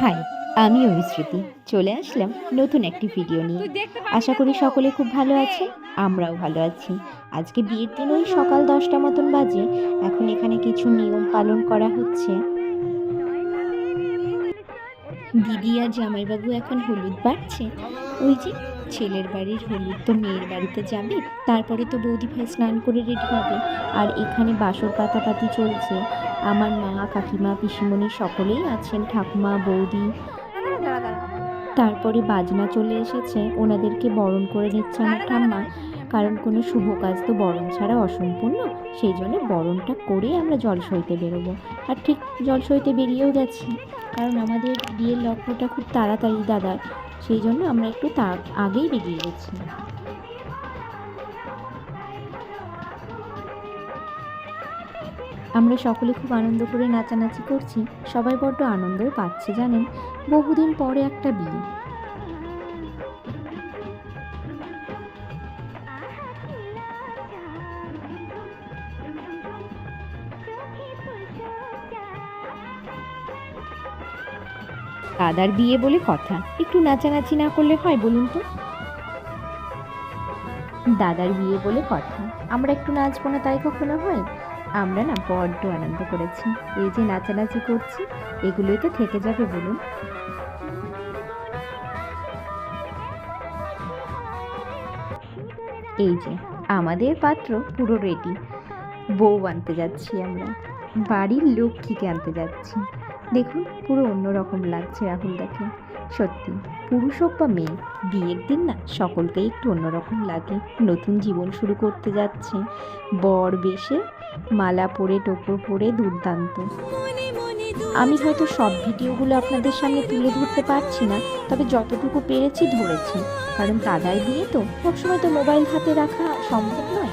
High আমি অনুশ্রুতি চলে আসলাম নতুন একটি ভিডিও নিয়ে। আশা করি সকলে খুব ভালো আছে আমরাও ভালো আছি। আজকে বিয়ের দিন ওই সকাল দশটা মতন বাজে। এখন এখানে কিছু নিয়ম পালন করা হচ্ছে। দিদি আর জামাইবাবু এখন হলুদ বাড়ছে। ওই যে ছেলের বাড়ির হলুদ তো মেয়ের বাড়িতে যাবে তারপরে তো বৌদি ভাই স্নান করে রেডি হবে। আর এখানে বাসর পাতাপাতি চলছে। আমার মা, কাকিমা, পিসিমণি সকলেই আছেন, ঠাকুমা, বৌদি। তারপরে বাজনা চলে এসেছে। ওনাদেরকে বরণ করে নিচ্ছে আমার ঠাম্মা। কারণ কোনো শুভ কাজ তো বরণ ছাড়া অসম্পূর্ণ। সেই জন্য বরণটা করেই আমরা জল সইতে বেরোবো। আর ঠিক জল সইতে বেরিয়েও গেছি। কারণ আমাদের বিয়ের লক্ষ্যটা খুব তাড়াতাড়ি দাদার। সেই জন্য আমরা একটু তা আগেই বেরিয়ে গেছি। আমরা সকলে খুব আনন্দ করে নাচানাচি করছি। সবাই বড্ড আনন্দও পাচ্ছে, জানেন? বহুদিন পরে একটা বিয়ে। দাদার বিয়ে বলে কথা। একটু নাচানাচি না করলে হয় বলুন তো? দাদার বিয়ে বলে কথা। আমরা একটু নাচবো না তাই কখনো হয়? আমরা না বড্ড আনন্দ করেছি। এই যে নাচানাচি করছি, এগুলোই তো থেকে যাবে বলুন। এই যে আমাদের পাত্র পুরো রেডি বউ আনতে যাচ্ছি আমরা। বাড়ির লক্ষ্মীকে আনতে যাচ্ছি? দেখুন, পুরো অন্যরকম লাগছে রাহুলদাকে সত্যি, পুরুষ হোক বা মেয়ে, বিয়ের দিন না সকলকেই একটু অন্যরকম লাগে। নতুন জীবন শুরু করতে যাচ্ছে। বর বেশে মালা পরে, টোপর পরে দুর্দান্ত। আমি হয়তো সব ভিডিওগুলো আপনাদের সামনে তুলে ধরতে পারছি না, তবে যতটুকু পেরেছি ধরেছি। কারণ দাদার বিয়ে তো সবসময় তো মোবাইল হাতে রাখা সম্ভব নয়।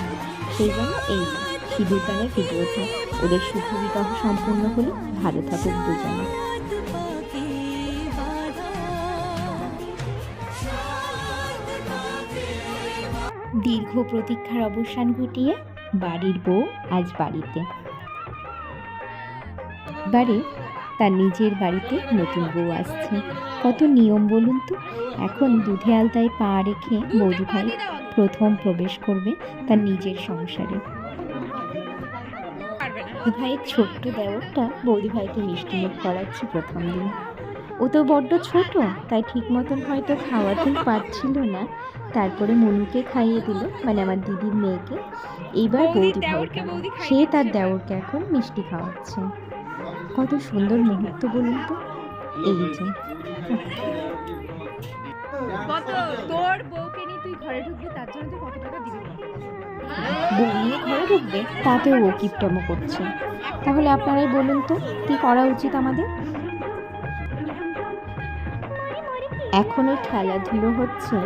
সেই জন্য এই। সিঁদুর দানের ভিডিওটা ওদের শুভ বিবাহ সম্পূর্ণ হলে ভালো থাকুক দুজনে। দীর্ঘ প্রতীক্ষার অবসান ঘটিয়ে বাড়ির বউ আজ বাড়িতে। বাড়ি, তার নিজের বাড়িতে নতুন বউ আসছে। কত নিয়ম বলুন তো? এখন দুধে আলতায় পা রেখে বৌদি ভাই প্রথম প্রবেশ করবে তার নিজের সংসারে। ভাইয়ের ছোট্ট দেওরটা বৌদি ভাইকে মিষ্টি মুখ করাচ্ছি প্রথম দিন। ও তো বড্ড ছোট তাই ঠিক মতন হয়তো খাওয়াতেই পারছিল না। তারপরে মনুকে খাইয়ে দিল মানে আমার দিদির মেয়েকে। এইবার বৌদি ভাইকে সে তার দেওরকে এখন মিষ্টি খাওয়াচ্ছে। কত সুন্দর মুহূর্ত বলুন তো। এই যে। কত তোর বউকে নিয়ে তুই ঘরে ঢুকবি তার জন্য তুই কত টাকা দিবি? ঘরে ঢুকবে, তাতেও ও কিপটামো করছে। তাহলে আপনারাই বলুন তো, কি করা উচিত আমাদের? এখন ওই খেলাধুলো হচ্ছে,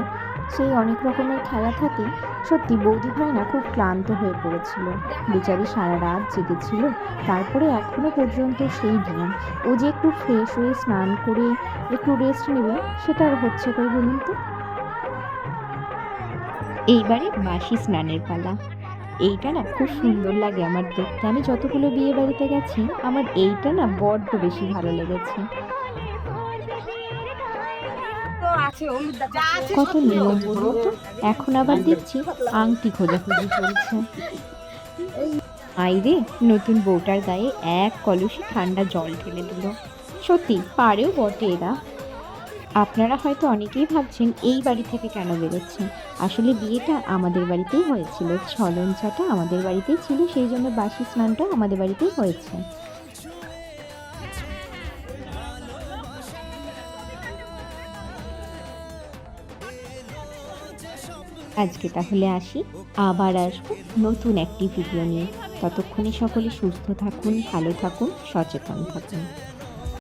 সেই অনেক রকমের খেলা থাকে। সত্যি বৌদি ভাই না খুব ক্লান্ত হয়ে পড়েছিল। বেচারি সারা রাত জেগেছিল, তারপরে এখনও পর্যন্ত সেই দিন ও যে একটু ফ্রেশ হয়ে স্নান করে একটু রেস্ট নেবে সেটা আর হচ্ছে কই বলুন তো? এইবারে বাসি স্নানের পালা। এইটা না খুব সুন্দর লাগে আমার দেখতে। আমি যতগুলো বিয়ে বাড়িতে গেছি আমার এইটা না বড্ড বেশি ভালো লেগেছে। কত নিয়ম বলুন তো? এখন আবার দেখছি আংটি খোঁজাখুঁজি চলছে। আইরে নতুন বউটার গায়ে এক কলসি ঠান্ডা জল ঢেলে দিল। সত্যি পারেও বটে এরা। আপনারা হয়তো অনেকেই ভাবছেন, এই বাড়ি থেকে কেন বেরোচ্ছেন? আসলে বিয়েটা আমাদের বাড়িতেই হয়েছিল। ছলঞ্চাটা আমাদের বাড়িতেই ছিল, সেই জন্য বাসি স্নানটা আমাদের বাড়িতেই হয়েছে। আজকে তাহলে আসি। আবার আসব নতুন একটি ভিডিও নিয়ে। ততক্ষণে সকলে সুস্থ থাকুন, ভালো থাকুন, সচেতন থাকুন।